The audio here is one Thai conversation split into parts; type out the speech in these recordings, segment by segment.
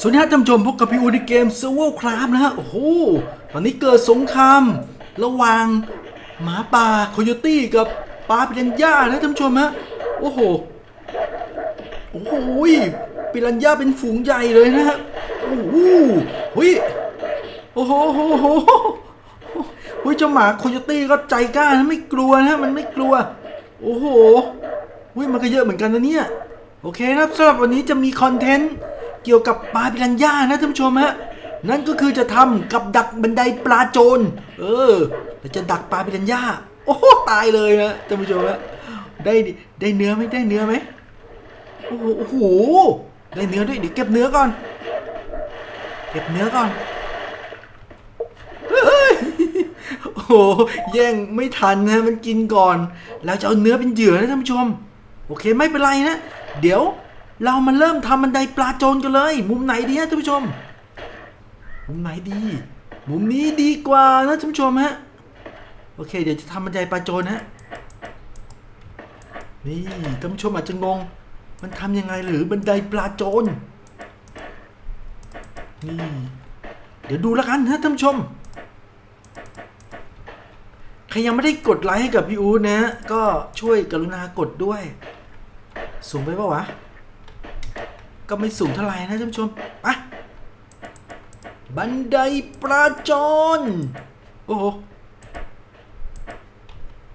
สวัสดีครับท่านผู้ชมพบกับพี่อูในเกม s u r v i v a l Craft นะฮะ โอ้โห ตอนนี้เกิดสงคราม ระหว่างหมาป่าโคโยตี้กับปลาปิรันย่านะท่านผู้ชมฮะ โอ้โห โอ้โหปิรันย่าเป็นฝูงใหญ่เลยนะฮะ โอ้โหหุยโอ้โหโอ้โหโอ้โหหุยเจ้าหมาโคโยตี้ก็ใจกล้านะไม่กลัวนะมันไม่กลัว โอ้โหหุยมันก็เยอะเหมือนกันนะเนี่ย โอเคนะครับสำหรับวันนี้จะมีคอนเทนต์ เกี่ยวกับปลาปิรันย่านะท่านผู้ชมฮะนั่นก็คือจะทำกับดักบันไดปลาโจรเออเราจะดักปลาปิรันย่าโอ้โหตายเลยฮะท่านผู้ชมฮะได้ได้เนื้อไหมได้เนื้อไหมโอ้โหได้เนื้อด้วยเดี๋ยวเก็บเนื้อก่อน เก็บเนื้อก่อนโอ้โหแย่งไม่ทันนะมันกินก่อน แล้วจะเอาเนื้อเป็นเหยื่อนะท่านผู้ชม โอเคไม่เป็นไรนะ เดี๋ยว เรามาเริ่มทำบันไดปลาโจรกันเลย มุมไหนดีฮะท่านผู้ชม มุมไหนดี มุมนี้ดีกว่านะท่านผู้ชมฮะโอเค เดี๋ยวจะทำบันไดปลาโจรฮะนี่ท่านผู้ชมอาจจะงง มันทำยังไงหรือบันไดปลาโจรนี่เดี๋ยวดูแล้วกันนะท่านผู้ชมใครยังไม่ได้กดไลค์ให้กับพี่อู๊ดนะ ก็ช่วยกรุณากดด้วย สูงไปปะวะ ก็ไม่สูงเท่าไหร่นะท่านผู้ชมไปบันไดปลาโจรโอ้โห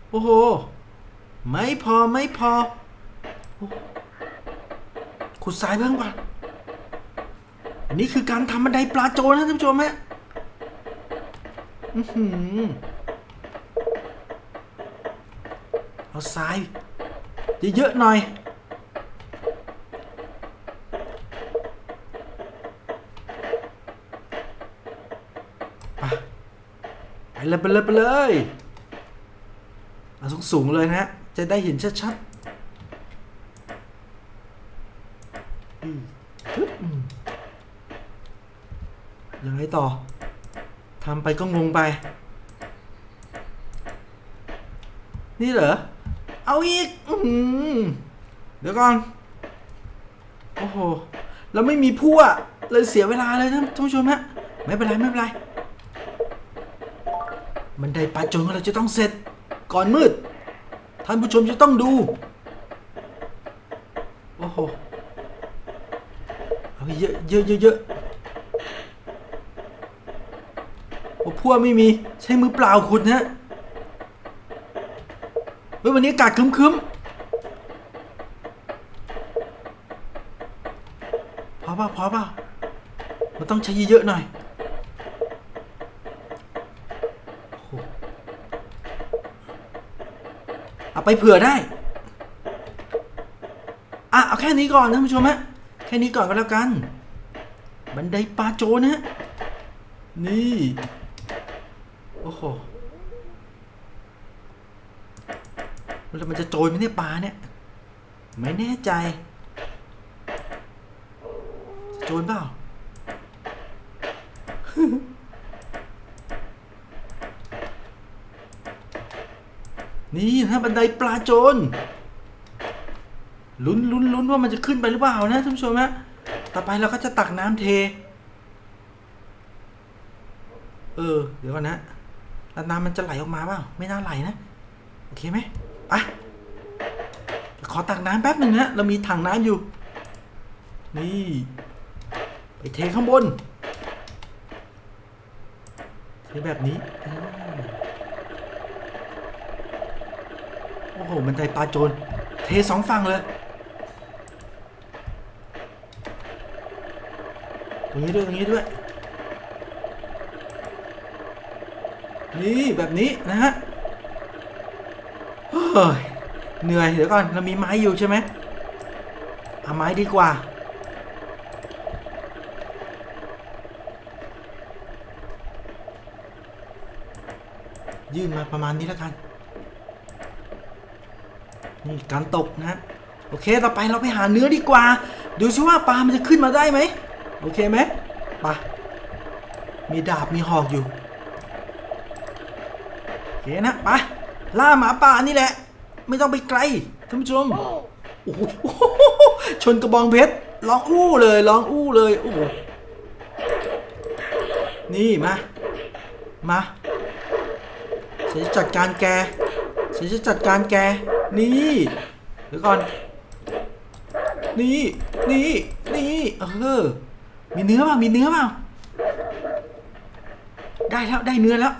โอ้โห ไม่พอไม่พอ ขุดสายเพิ่มก่อนอันนี้คือการทำบันไดปลาโจรนะท่านผู้ชมฮะอื้อหือเอาทรายเยอะๆหน่อย ไปไป เลยไปเลยไปเลยเอาสูงสูงเลยนะฮะ จะได้เห็นชัดๆยังไงต่อทำไปก็งงไป นี่เหรอ เอาอีกอเดี๋ยวก่อน โอ้โห เราไม่มีพั่วเลยเสียเวลาเลยท่านท่านผู้ชมฮะ ไม่เป็นไร ไม่เป็นไร บันไดปลาจรของเราจะต้องเสร็จ ก่อนมืด ท่านผู้ชมจะต้องดู โอ้โหเอาเยอะเยอะเยอะเยอะโอ้พั่วไม่มีใช้มือเปล่าขุดนะเฮ้ยวันนี้อากาศครึ้มๆพอเปล่าพอเปล่ามันต้องใช้เยอะๆหน่อย เอาไปเผื่อได้อะเอาแค่นี้ก่อนท่านผู้ชมฮะแค่นี้ก่อนก็แล้วกัน บันไดปลาโจนะฮะนี่โอ้โหแล้วมันจะโจรไหมเนี่ยปลาเนี่ย ไม่แน่ใจจะโจรเปล่า นี่นะบันไดปลาโจรลุ้นลุ้นลุ้นว่ามันจะขึ้นไปหรือเปล่านะท่านผู้ชมฮะต่อไปเราก็จะตักน้ำเท เออ เดี๋ยวก่อนนะแล้วน้ำมันจะไหลออกมาเปล่าไม่น่าไหลนะโอเคไหมไปขอตักน้ำแป๊บหนึ่งนะเรามีถังน้ำอยู่ นี่ไปเทข้างบนเทแบบนี้ โอ้โห มันไดปลาโจร เทสองฝั่งเลย ตรงนี้ด้วย ตรงนี้ด้วย นี่ แบบนี้นะฮะ เฮ้ย เหนื่อย เดี๋ยวก่อน เรามีไม้อยู่ใช่ไหมเอาไม้ดีกว่ายื่นมาประมาณนี้แล้วกัน นี่การตกนะโอเคต่อไปเราไปหาเนื้อดีกว่า ดูซิว่าปลามันจะขึ้นมาได้ไหมโอเคไหมไปะมีดาบมีหอกอยู่โอเคนะไปล่าหมาป่านี่แหละ ไม่ต้องไปไกลท่านผู้ชมโอ้โหชนกระบองเพชรร้องอู้เลยร้องอู้เลยโอ้โหนี่มามาฉันจะจัดการแกฉันจะจัดการแก นี่เดี๋ยวก่อน นี่ นี่ นี่เออ มีเนื้อเปล่ามีเนื้อเปล่าได้แล้วได้เนื้อแล้ว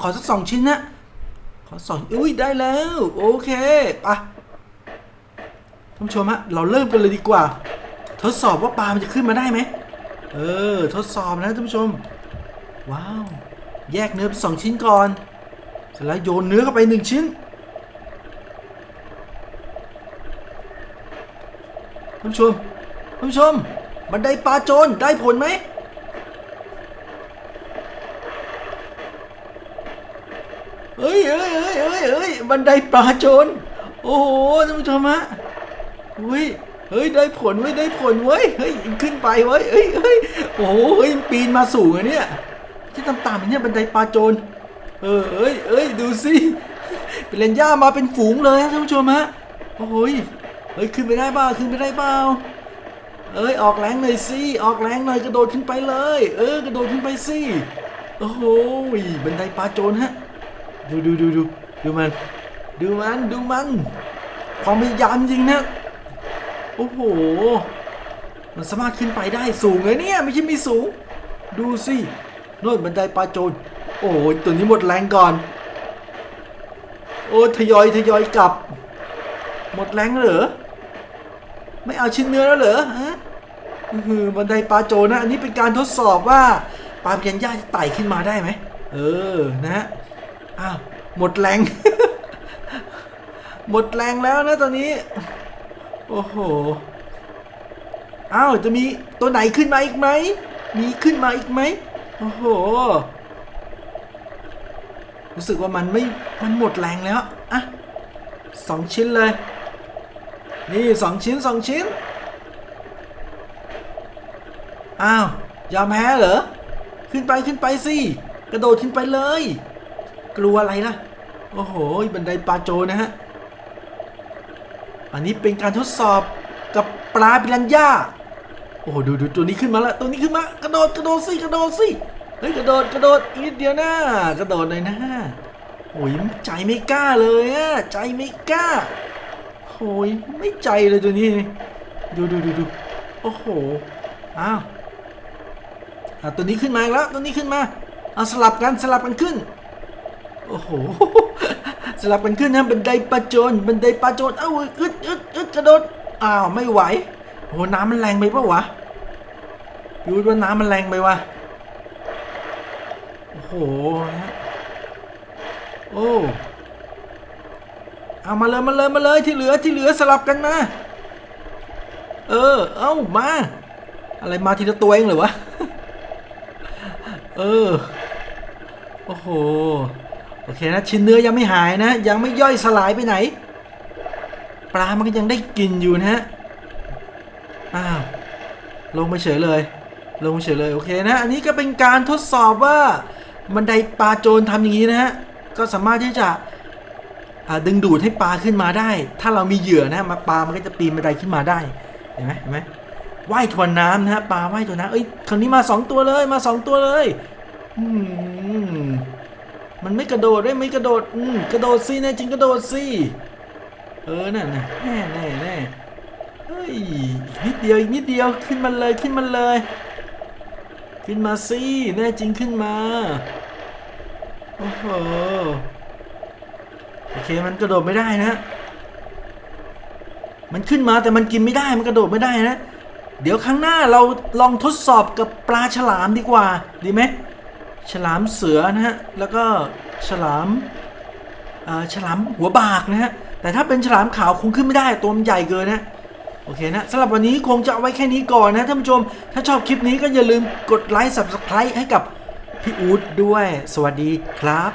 ขอสักสองชิ้นนะ ขอสองอุ้ยได้แล้ว โอเคปะท่านผู้ชมฮะเราเริ่มกันเลยดีกว่า ทดสอบว่าปลามันจะขึ้นมาได้ไหมเออ ทดสอบนะท่านผู้ชม ว้าว แยกเนื้อเป็นสองชิ้นก่อน เสร็จแล้วโยนเนื้อเข้าไปหนึ่งชิ้น ท่านผู้ชมท่านผู้ชม บันไดปลาโจรได้ผลไหม เฮ้ยเฮ้ยเฮ้ยเฮ้ยเฮ้ยบันไดปลาโจร โอ้โหท่านผู้ชมฮะเฮ้ยเฮ้ยได้ผลเว้ยได้ผลเว้ยเฮ้ยขึ้นไปเว้ยเฮ้ยเฮ้ยโอ้โหเฮ้ยปีนมาสูงอะเนี่ยที่ต่ำๆอย่างเนี่ยบันไดปลาโจรเออเอ้ยเอ้ยดูสิเป็นเลนย่ามาเป็นฝูงเลยท่านผู้ชมฮะโอ้ย เฮ้ยขึ้นไปได้เปล่าขึ้นไปได้เปล่าเอ้ยออกแรงหน่อยสิออกแรงหน่อยกระโดดขึ้นไปเลย เออกระโดดขึ้นไปสิโอ้โหบันไดปลาโจรฮะดูดูดูดูดูมัน ดูมันดูมันความพยายามจริงนะโอ้โหมันสามารถขึ้นไปได้สูงเลยเนี่ยไม่ใช่ไม่สูง ดูสิโน่นบันไดปลาโจรโอ้ยตัวนี้หมดแรงก่อน โอ้ยทยอยทยอยกลับ หมดแรงเหรอ ไม่เอาชิ้นเนื้อแล้วเหรอฮะบันไดปลาโจนะ อันนี้เป็นการทดสอบว่าปลาเพียนย่าจะไต่ขึ้นมาได้ไหม เออ นะฮะ อ้าว หมดแรง หมดแรงแล้วนะตอนนี้ โอ้โห อ้าว จะมีตัวไหนขึ้นมาอีกไหม มีขึ้นมาอีกไหม โอ้โห รู้สึกว่ามันไม่ มันหมดแรงแล้ว อะสองชิ้นเลย นี่สองชิ้นสองชิ้น อ้าว ยอมแพ้เหรอ ขึ้นไปขึ้นไปสิ กระโดดขึ้นไปเลย กลัวอะไรล่ะ โอ้โห บันไดปลาโจนะฮะ อันนี้เป็นการทดสอบกับปลาปิรันย่า โอ้โห ดูดูตัวนี้ขึ้นมาล้วตัวนี้ขึ้นมา กระโดดกระโดดสิกระโดดสิ เฮ้ย กระโดดกระโดดอีกนิดเดียวนะกระโดดหน่อยนะโอ้ยใจไม่กล้าเลยอะใจไม่กล้า โอ้ยไม่ใจเลยตัวนี้ดูดูดูดูโอ้โหอ้าวอะตัวนี้ขึ้นมาแล้วตัวนี้ขึ้นมาเอาสลับกันสลับกันขึ้นโอ้โหสลับกันขึ้นนะบันไดปลาโจรบันไดปลาโจรเอ้าอึดอึดอึดกระโดดอ้าวไม่ไหวโอ้โหน้ำมันแรงไปปะวะยูดว่าน้ำมันแรงไปวะโอ้โหโอ้ เอามาเลยมาเลยมาเลยที่เหลือที่เหลือสลับกันมา เออ เอ้ามา อะไรมาทีละตัวเองเหรอวะ เออ โอ้โห โอเคนะชิ้นเนื้อยังไม่หายนะ ยังไม่ย่อยสลายไปไหน ปลามันก็ยังได้กินอยู่นะฮะ อ้าว ลงไปเฉยเลย ลงไปเฉยเลยโอเคนะ อันนี้ก็เป็นการทดสอบว่าบันไดปลาโจรทำอย่างนี้นะฮะ ก็สามารถที่จะ ดึงดูดให้ปลาขึ้นมาได้ ถ้าเรามีเหยื่อนะมาปลามันก็จะปีนบันไดขึ้นมาได้เห็นไหมเห็นไหมว่ายทวนน้ำนะฮะปลาว่ายทวนน้ำเอ้ยคราวนี้มาสองตัวเลยมาสองตัวเลยอืมมันไม่กระโดดได้ไม่กระโดดอืมกระโดดสิแน่จริงกระโดดสิเออน่ะนะแน่แน่แน่เฮ้ยนิดเดียวอีกนิดเดียวขึ้นมาเลยขึ้นมาเลย ขึ้นมาสิแน่จริงขึ้นมาโอ้โห โอเคมันกระโดดไม่ได้นะ มันขึ้นมาแต่มันกินไม่ได้มันกระโดดไม่ได้นะ เดี๋ยวครั้งหน้าเราลองทดสอบกับปลาฉลามดีกว่า ดีไหมฉลามเสือนะฮะ แล้วก็ฉลามอ่าฉลามหัวบากนะฮะ แต่ถ้าเป็นฉลามขาวคงขึ้นไม่ได้ตัวมันใหญ่เกินนะโอเคนะสำหรับวันนี้คงจะเอาไว้แค่นี้ก่อนนะท่านผู้ชม ถ้าชอบคลิปนี้ก็อย่าลืมกดไลค์ subscribe ให้กับพี่อู๊ดด้วย สวัสดีครับ